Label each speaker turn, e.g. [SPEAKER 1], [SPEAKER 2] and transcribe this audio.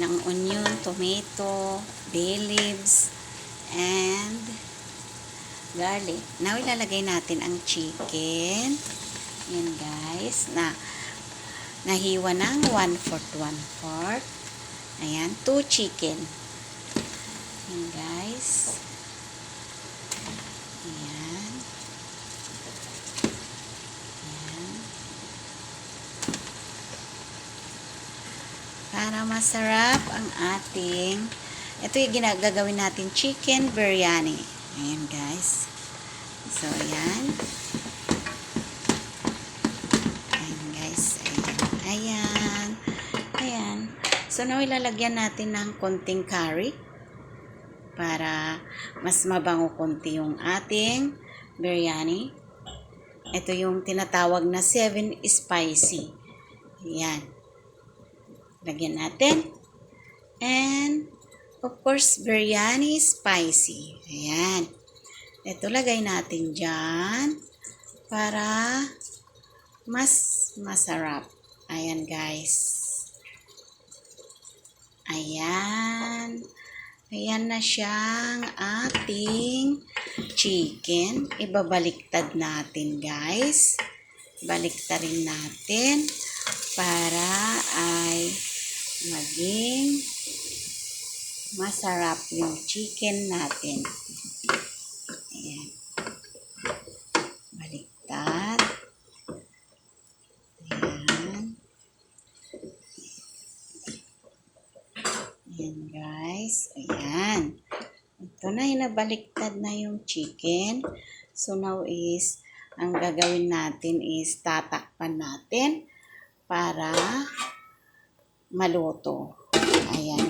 [SPEAKER 1] ng onion, tomato, bay leaves, and garlic. Now, ilalagay natin ang chicken. Yan guys, na nahiwa ng 1 fourth, 1 fourth. Ayan, 2 chicken. Yan guys. Para masarap ang ating ito yung ginagagawin natin chicken biryani. Ayan guys. So, ayan. Ayan guys. Ayan. Ayan. Ayan. So, now ilalagyan natin ng konting curry para mas mabango konti yung ating biryani. Ito yung tinatawag na 7 spicy. Ayan. Lagyan natin. And, of course, biryani spicy. Ayan. Ito lagay natin dyan para mas masarap. Ayan, guys. Ayan. Ayan na siyang ating chicken. Ibabaliktad natin, guys. Baliktarin natin para ay masarap yung chicken natin. Ayan. Baliktad. Ayan. Ayan guys. Ayan. Ito na, hinabaliktad na yung chicken. So now is, ang gagawin natin is tatakpan natin para maluto. Ayan